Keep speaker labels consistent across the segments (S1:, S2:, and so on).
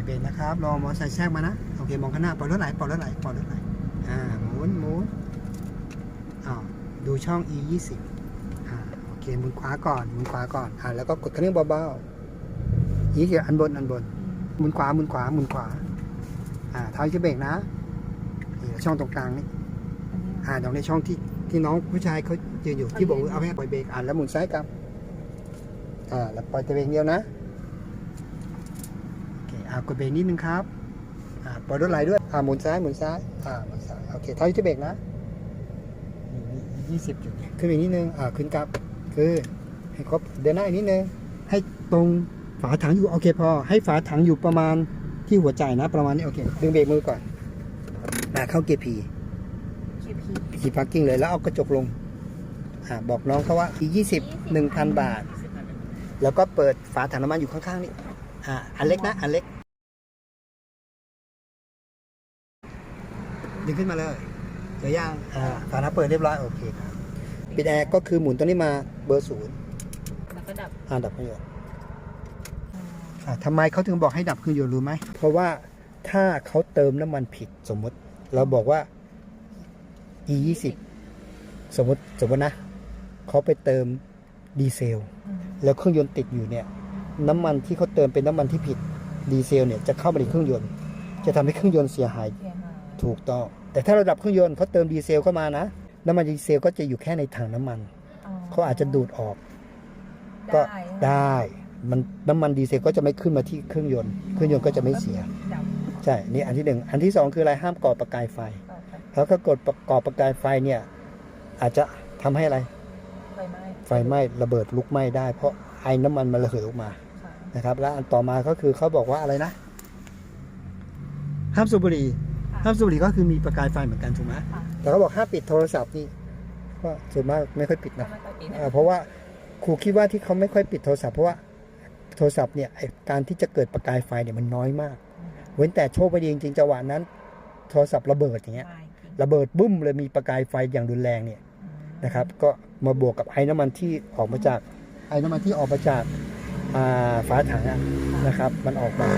S1: อย่าเบรกนะครับรอมอเตอร์ไซค์แทรกมานะโอเคมองข้างหน้าปล่อยรถไหลปล่อยรถไหลปล่อยรถไหลอ่าหมุนหมุนอ้าดูช่อง e 2 0อ่าโอเคหมุนขวาก่อนหมุนขวาก่อนอ่าแล้วก็กดคันเร่งเบาๆอีกอันบนอันบนหมุนขวาหมุนขวาหมุนขวาอ่าเท้าจะเบรกนะนี่ช่องตรงกลางนี่อ่าตรงในช่องที่ที่น้องผู้ชายเขายืนอยู่ที่บอกว่าเอาให้ปล่อยเบรกอ่านแล้วหมุนซ้ายกลับอ่าแล้วปล่อยแต่เบรกเดียวนะ อเคอ่ากดเบรกนิดนึงครับอ่าปล่อยรถไหลด้วยอ่าหมุนซ้ายหมุนซ้ายอ่าหมุนซ้ายโอเคเท้าที่เบรกนะยี่สิบจุดขึ้นอีกนิดนึงอ่าขึ้นกลับคือให้ครบเดินหน้าอีกนิดนึงให้ตรงฝาถังอยู่โอเคพอ ให้ฝาถังอยู่ประมาณที่หัวใจนะ ประมาณนี้โอเคดึงเบรกมือก่อนอ่าเข้าเกียร์พี
S2: KP
S1: ขี่พาร์กิ้งเลยแล้วเอากระจกลงอ่าบอกน้องเขาว่าอียี่สิบหนึ่งพันบาท แล้วก็เปิดฝาถังน้ำมันอยู่ข้างๆนี่อ่าอันเล็กนะอันเล็ก ดึงขึ้นมาเลยเจอย่างอ่าฝาน้ำเปิดเรียบร้อยโอเคครับปิดแอร์ก็คือหมุนตัวนี้มาเบอร์ศูนย์
S2: แล้วก็ดับ
S1: อ่าดับเครื่องยนต์อ่าทำไมเขาถึงบอกให้ดับเครื่องยนต์รู้ไหมเพราะว่าถ้าเขาเติมน้ำมันผิดสมมติ เราบอกว่า e 20สมมติสมมตินะเขาไปเติมดีเซล แล้วเครื่องยนต์ติดอยู่เนี่ย น้ำมันที่เขาเติมเป็นน้ำมันที่ผิดดีเซลเนี่ยจะเข้ามาในเครื่องยนต์ จะทำให้เครื่องยนต์เสียหาย
S2: เสียหาย
S1: ถูกต้อง แต่ถ้าเราดับเครื่องยนต์เขาเติมดีเซลเข้ามานะ น้ำมันดีเซลก็จะอยู่แค่ในถังน้ำมัน เขาอาจจะดูดออก ก็
S2: ได้
S1: ได้มันน้ำมันดีเซลก็จะไม่ขึ้นมาที่เครื่องยนต์ เครื่องยนต์ก็จะไม่เสีย
S2: ดับ
S1: ใช่ นี่อันที่หนึ่ง อันที่สองคืออะไร ห้ามก่อประกายไฟ
S2: ต่อไป
S1: แล้วก็กดประก่อประกายไฟเนี่ย อาจจะทำให้อะไร
S2: ไฟไหม้
S1: ไฟไหม้ระเบิดลุกไหม้ได้ เพราะไอ้น้ำมันมันระเหยออกมา
S2: ค่ะ
S1: นะครับ แล้วอันต่อมาก็คือเขาบอกว่าอะไรนะ ห้ามสูบบุหรี่ ห้ามสูบบุหรี่ก็คือมีประกายไฟเหมือนกันถูกไหม
S2: ค่ะ
S1: แต่เขาบอกห้ามปิดโทรศัพท์นี่ก็ส่วนมากไม่ค่อยปิด
S2: ก็
S1: นะ
S2: ไม่ค่อยปิด
S1: อ่าเพราะว่าครูคิดว่าที่เขาไม่ค่อยปิดโทรศัพท์เพราะว่าโทรศัพท์เนี่ยไอ้การที่จะเกิดประกายไฟเนี่ยมันน้อยมาก เว้นแต่โชคไม่ดีจริงๆจังหวะนั้น โทรศัพท์ระเบิดอย่างเงี้ย
S2: ไม่จริง
S1: ระเบิดบึ้มเลยมีประกายไฟอย่างรุนแรงเนี่ย
S2: อืม
S1: นะครับ ก็มาบวกกับไอ้น้ำมันที่ออกมาจากไอ้น้ำมันที่ออกมาจากอ่าฝาถังอะนะครับ มันออกมา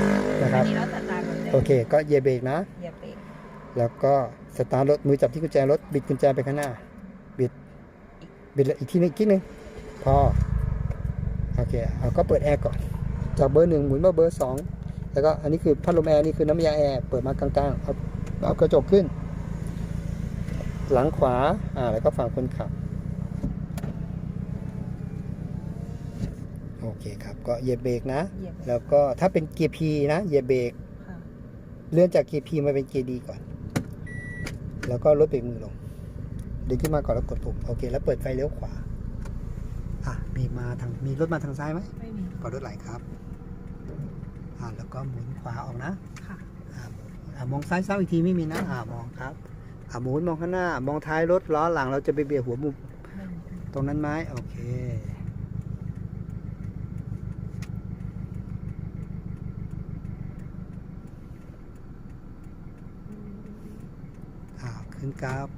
S1: นะครับ
S2: อันนี้เราสตาร์ทรถเลย
S1: โอเค ก็เหยยบเบรกนะ
S2: เหยียบเบรก
S1: แล้วก็สตาร์ทรถมือจับที่กุญแจรถบิดกุญแจไปข้างหน้า บิด บิดอีกทีนึงอีกทีนึงพอโอเคเอาก็เปิดแอร์ก่อน จากเบอร์หนึ่งหมุนมาเบอร์สองแล้วก็อันนี้คือพัดลมแอร์นี่คือน้ำยาแอร์เปิดมากลางๆเอาเอากระจกขึ้น หลังขวาอ่าแล้วก็ฝั่งคนขับโอเคครับก็เหยียบเบรกนะ
S2: เหยียบเบรก
S1: แล้วก็ถ้าเป็นเกียร์พีนะเหยียบเบรก
S2: ค่ะ
S1: เลื่อนจากเกียร์พีมาเป็นเกียร์ดีก่อน แล้วก็ลดเบรกมือลงดึงขึ้นมาก่อนแล้วกดปุ่มโอเคแล้วเปิดไฟเลี้ยวขวาอะมีมาทางมีรถมาทางซ้ายไหม
S2: ไม่มี
S1: ปล่อยรถไหลครับอ่าแล้วก็หมุนขวาออกนะ
S2: ค่ะ
S1: อ่าอ่ามองซ้ายซ้ายอีกทีไม่มีนะอ่ามองครับอ่าหมุนมองข้างหน้า มองท้ายรถล้อหลังเราจะไปเบียดหัวมุม
S2: ไม่มี
S1: ตรงนั้นไหมโอเค ขึ้นกราฟ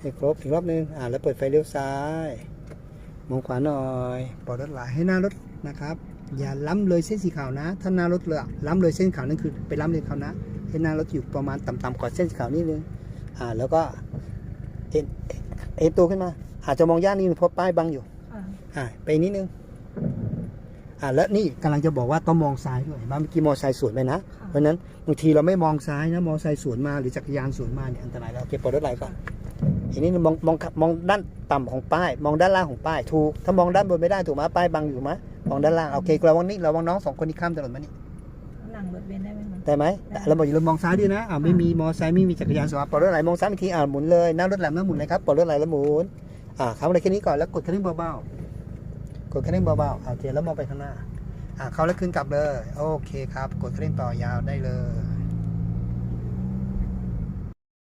S1: ให้ครบอีกรอบนึงอ่าแล้วเปิดไฟเลี้ยวซ้าย มองขวาหน่อยปล่อยรถไหลให้หน้ารถนะครับ อย่าล้ำเลยเส้นสีขาวนะ ถ้าหน้ารถเลยล้ำเลยเส้นขาวนั่นคือไปล้ำเลยเขานะให้หน้ารถอยู่ประมาณต่ำๆกว่าเส้นสีขาวนิดนึงอ่าแล้วก็เอ็นเอ็นตัวขึ้นมา อาจจะมองยากนิดนึงเพราะป้ายบังอยู่
S2: ค่ะ
S1: อ่าไปนิดนึง อ่าแล้วนี่กำลังจะบอกว่าต้องมองซ้ายด้วยเห็นไหมเมื่อกี้มอไซค์สวนไปนะ เพราะฉะนั้นบางทีเราไม่มองซ้ายนะ มอไซค์สวนมาหรือจักรยานสวนมาเนี่ยอันตรายแล้วเก็บปลดรถไหลก่อนอีกนิดนึงมองมองมองด้านต่ำของป้าย มองด้านล่างของป้ายถูกถ้ามองด้านบนไม่ได้ถูกไหมป้ายบังอยู่ไหมมองด้านล่างโอเคระวังนี่ระวังน้องสองคนที่ข้ามถนนมานี่
S2: หลังรถเบนซ์ได้ไหมคะ
S1: ได้ไหมแต่เราบอกอย่าลืมมองซ้ายด้วยนะอ่าไม่มีมอไซค์ไม่มีจักรยานสวนมาปลดรถไหลมองซ้ายอีกทีอ่าหมุนเลยหน้ารถแหลมแล้วหมุนเลยครับปลดรถไหลแล้วหมุนอ่าเข้ามาเลยแค่นี้ก่อนแล้วกดคันเร่งเบาๆ กดคันเร่งเบาๆโอเคแล้วมองไปข้างหน้าอ่าเขาแล้วขึ้นกลับเลย โอเคครับ กดคันเร่งต่อยาวได้เลย